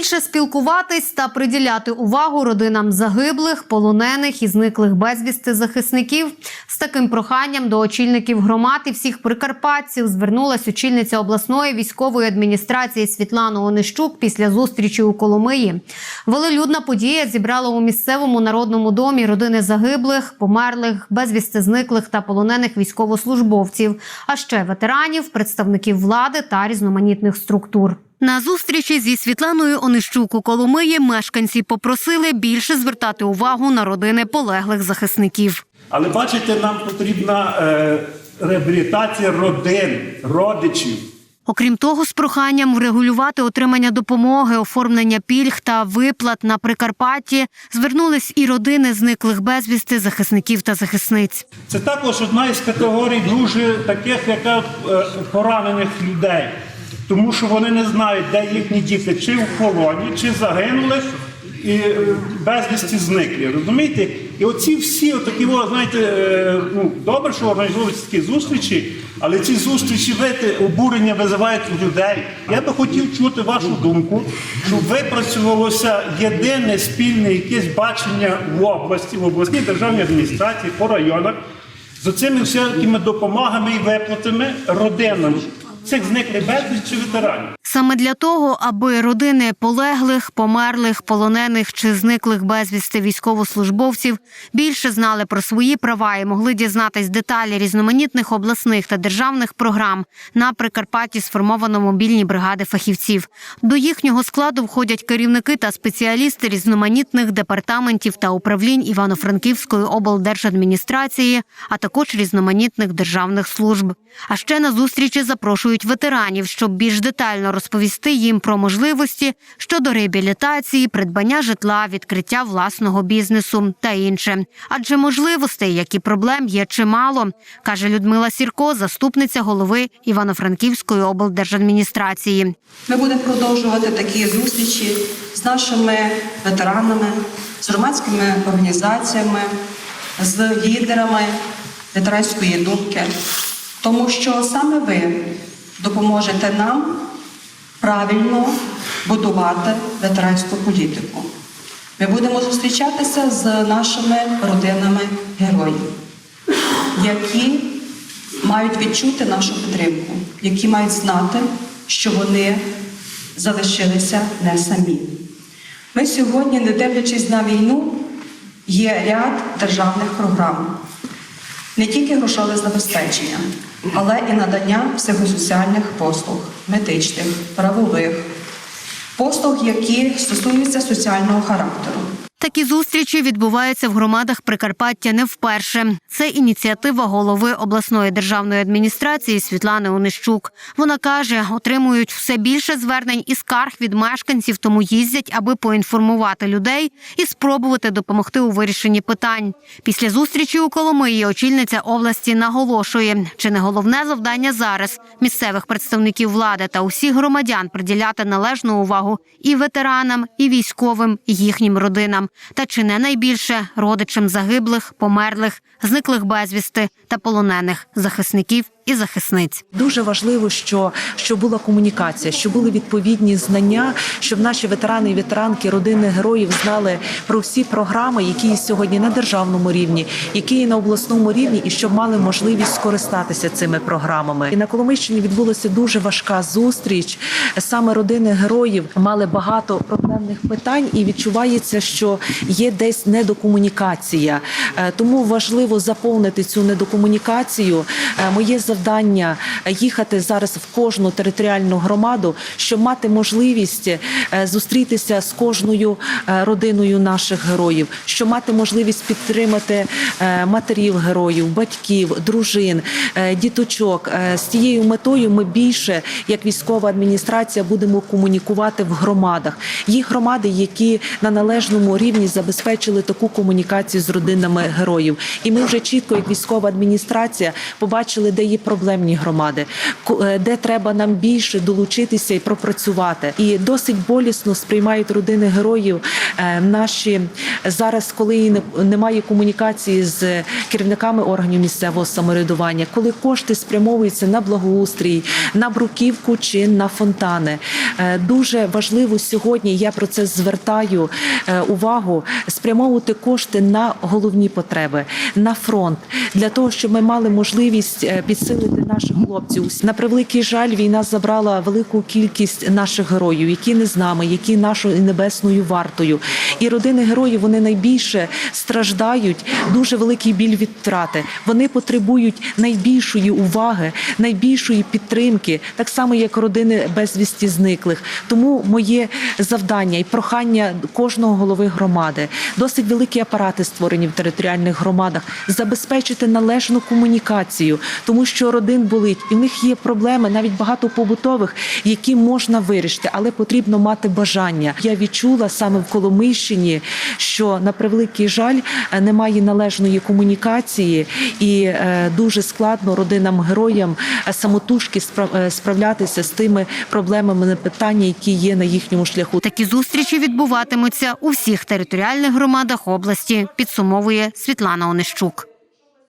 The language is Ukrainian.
Більше спілкуватись та приділяти увагу родинам загиблих, полонених і зниклих безвісти захисників. З таким проханням до очільників громад і всіх прикарпатців звернулась очільниця обласної військової адміністрації Світлана Онищук після зустрічі у Коломиї. Велелюдна подія зібрала у місцевому народному домі родини загиблих, померлих, безвісти зниклих та полонених військовослужбовців, а ще ветеранів, представників влади та різноманітних структур. На зустрічі зі Світланою Онищук у Коломиї мешканці попросили більше звертати увагу на родини полеглих захисників. Але бачите, нам потрібна е, реабілітація родин, родичів. Окрім того, з проханням врегулювати отримання допомоги, оформлення пільг та виплат на Прикарпатті звернулись і родини зниклих безвісти захисників та захисниць. Це також одна із категорій дуже таких, яка е, поранених людей, тому що вони не знають, де їхні діти, чи в полоні, чи загинули. І безвісті зниклі, розумієте? І оці всі, отакі, знаєте, е, ну, добре, що організовуються такі зустрічі, але ці зустрічі, видите, обурення визивають у людей. Я би хотів чути вашу думку, щоб випрацювалося єдине спільне якесь бачення в області, в обласній державній адміністрації, по районах, з цими всякими допомогами і виплатами родинам цих зниклих безліч чи ветеранів. Саме для того, аби родини полеглих, померлих, полонених чи зниклих безвісти військовослужбовців більше знали про свої права і могли дізнатись деталі різноманітних обласних та державних програм на Прикарпатті сформовано мобільні бригади фахівців. До їхнього складу входять керівники та спеціалісти різноманітних департаментів та управлінь Івано-Франківської облдержадміністрації, а також різноманітних державних служб. А ще на зустрічі запрошують ветеранів, щоб більш детально розповісти їм про можливості щодо реабілітації, придбання житла, відкриття власного бізнесу та інше. Адже можливостей, як і проблем, є чимало, каже Людмила Сірко, заступниця голови Івано-Франківської облдержадміністрації. Ми будемо продовжувати такі зустрічі з нашими ветеранами, з громадськими організаціями, з лідерами ветеранської думки, тому що саме ви допоможете нам правильно будувати ветеранську політику. Ми будемо зустрічатися з нашими родинами героїв, які мають відчути нашу підтримку, які мають знати, що вони залишилися не самі. Ми сьогодні, не дивлячись на війну, є ряд державних програм, не тільки грошове забезпечення, але і надання психосоціальних послуг, медичних, правових, послуг, які стосуються соціального характеру. Такі зустрічі відбуваються в громадах Прикарпаття не вперше. Це ініціатива голови обласної державної адміністрації Світлани Онищук. Вона каже, отримують все більше звернень і скарг від мешканців, тому їздять, аби поінформувати людей і спробувати допомогти у вирішенні питань. Після зустрічі у Коломиї очільниця області наголошує, чи не головне завдання зараз місцевих представників влади та усіх громадян приділяти належну увагу і ветеранам, і військовим, і їхнім родинам, та чи не найбільше родичам загиблих, померлих, зниклих безвісти та полонених захисників і захисниць. Дуже важливо, що, що була комунікація, що були відповідні знання, щоб наші ветерани і ветеранки, родини героїв знали про всі програми, які сьогодні на державному рівні, які є на обласному рівні, і щоб мали можливість скористатися цими програмами. І на Коломийщині відбулася дуже важка зустріч. Саме родини героїв мали багато проблемних питань, і відчувається, що є десь недокомунікація. Е, Тому важливо заповнити цю недокомунікацію. Е, Моє завдання їхати зараз в кожну територіальну громаду, щоб мати можливість е, зустрітися з кожною родиною наших героїв, щоб мати можливість підтримати матерів героїв, батьків, дружин, діточок. З цією метою ми більше, як військова адміністрація, будемо комунікувати в громадах. Є громади, які на належному рівні забезпечили таку комунікацію з родинами героїв. І ми вже чітко, як військова адміністрація, побачили, де є проблемні громади, е, де треба нам більше долучитися і пропрацювати. І досить болісно сприймають родини героїв наші зараз, коли немає комунікації з керівниками органів місцевого самоврядування, коли кошти спрямовуються на благоустрій, на бруківку чи на фонтани. Е, Дуже важливо сьогодні. Я про це звертаю е, увагу спрямовувати кошти на головні потреби, на фронт для того, щоб ми мали можливість е, підсилити наших хлопців. На превеликий жаль, війна забрала велику кількість наших героїв, які не з нами, які нашою небесною вартою. І родини героїв вони найбільше страждають. Дуже великий біль від втрати. Вони потребують найбільшої уваги, найбільшої підтримки, так само як родини безвісті зниклих. Тому моє завдання і прохання кожного голови громади, досить великі апарати створені в територіальних громадах, забезпечити належну комунікацію, тому що родин болить, і в них є проблеми, навіть багато побутових, які можна вирішити, але потрібно мати бажання. Я відчула саме в Коломийщині, що на превеликий жаль е, немає належної комунікації, і е, дуже складно родинам героям е, самотужки спра- справлятися з тими проблемами на питання, які є на їхньому шляху. Такі зустрічі відбуватимуться у всіх територіальних громадах області, підсумовує Світлана Онищук.